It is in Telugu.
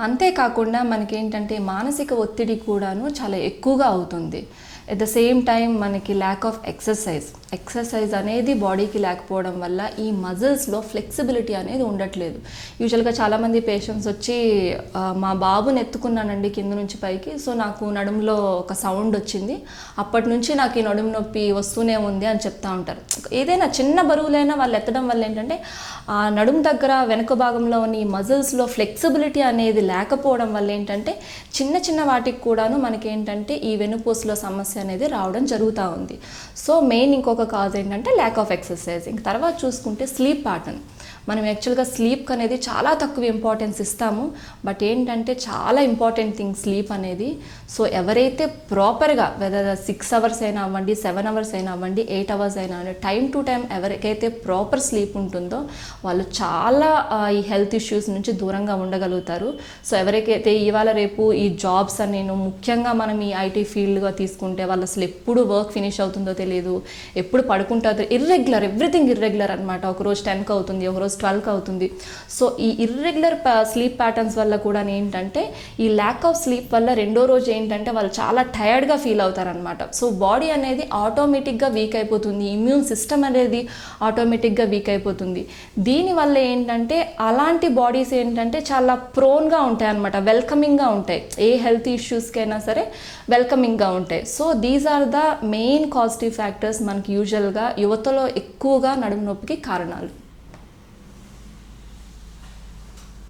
అంతేకాకుండా మనకేంటంటే మానసిక ఒత్తిడి కూడాను చాలా ఎక్కువగా అవుతుంది. ఎట్ ద సేమ్ టైం మనకి ల్యాక్ ఆఫ్ ఎక్సర్సైజ్ ఎక్సర్సైజ్ అనేది బాడీకి లేకపోవడం వల్ల ఈ మజిల్స్లో ఫ్లెక్సిబిలిటీ అనేది ఉండట్లేదు. యూజువల్గా చాలామంది పేషెంట్స్ వచ్చి మా బాబుని ఎత్తుకున్నానండి కింద నుంచి పైకి సో నాకు నడుములో ఒక సౌండ్ వచ్చింది. అప్పటి నుంచి నాకు ఈ నడుము నొప్పి వస్తూనే ఉంది అని చెప్తా ఉంటారు. ఏదైనా చిన్న బరువులైనా వాళ్ళు ఎత్తడం వల్ల ఏంటంటే ఆ నడుము దగ్గర వెనుక భాగంలో ఉన్న ఈ మజిల్స్లో ఫ్లెక్సిబిలిటీ అనేది లేకపోవడం వల్ల ఏంటంటే చిన్న చిన్న వాటికి కూడాను మనకి ఏంటంటే ఈ వెనుపూసలో సమస్య అనేది రావడం జరుగుతూ ఉంది. సో మెయిన్ ఇంకొక కాజ్ ఏంటంటే ల్యాక్ ఆఫ్ ఎక్సర్సైజ్ ఇంక తర్వాత చూసుకుంటే స్లీప్ ప్యాటర్న్ మనం యాక్చువల్గా స్లీప్కి అనేది చాలా తక్కువ ఇంపార్టెన్స్ ఇస్తాము. బట్ ఏంటంటే చాలా ఇంపార్టెంట్ థింగ్ స్లీప్ అనేది. సో ఎవరైతే ప్రాపర్గా వెదర్ సిక్స్ అవర్స్ అయినా అవ్వండి సెవెన్ అవర్స్ అయినా అవ్వండి ఎయిట్ అవర్స్ అయినా అవ్వండి టైం టు టైం ఎవరికైతే ప్రాపర్ స్లీప్ ఉంటుందో వాళ్ళు చాలా ఈ హెల్త్ ఇష్యూస్ నుంచి దూరంగా ఉండగలుగుతారు. సో ఎవరికైతే ఇవాళ రేపు ఈ జాబ్స్ అని నేను ముఖ్యంగా మనం ఈ ఐటీ ఫీల్డ్గా తీసుకుంటే వాళ్ళు అసలు ఎప్పుడు వర్క్ ఫినిష్ అవుతుందో తెలియదు ఎప్పుడు పడుకుంటుందో ఇర్రెగ్యులర్ ఎవ్రీథింగ్ ఇర్రెగ్యులర్ అనమాట ఒకరోజు టెన్కి అవుతుంది ఒకరోజు ట్వెల్వ్కి అవుతుంది. సో ఈ ఇర్రెగ్యులర్ స్లీప్ ప్యాటర్న్స్ వల్ల కూడా ఏంటంటే ఈ ల్యాక్ ఆఫ్ స్లీప్ వల్ల రెండో రోజు ఏంటంటే వాళ్ళు చాలా టయర్డ్గా ఫీల్ అవుతారనమాట సో బాడీ అనేది ఆటోమేటిక్గా వీక్ అయిపోతుంది. ఇమ్యూన్ సిస్టమ్ అనేది ఆటోమేటిక్గా వీక్ అయిపోతుంది. దీనివల్ల ఏంటంటే అలాంటి బాడీస్ ఏంటంటే చాలా ప్రోన్గా ఉంటాయి అనమాట వెల్కమింగ్గా ఉంటాయి. ఏ హెల్త్ ఇష్యూస్కైనా సరే వెల్కమింగ్గా ఉంటాయి. So these are the main causative factors మనకి యూజువల్గా యువతలో ఎక్కువగా నడుము నొప్పికి కారణాలు.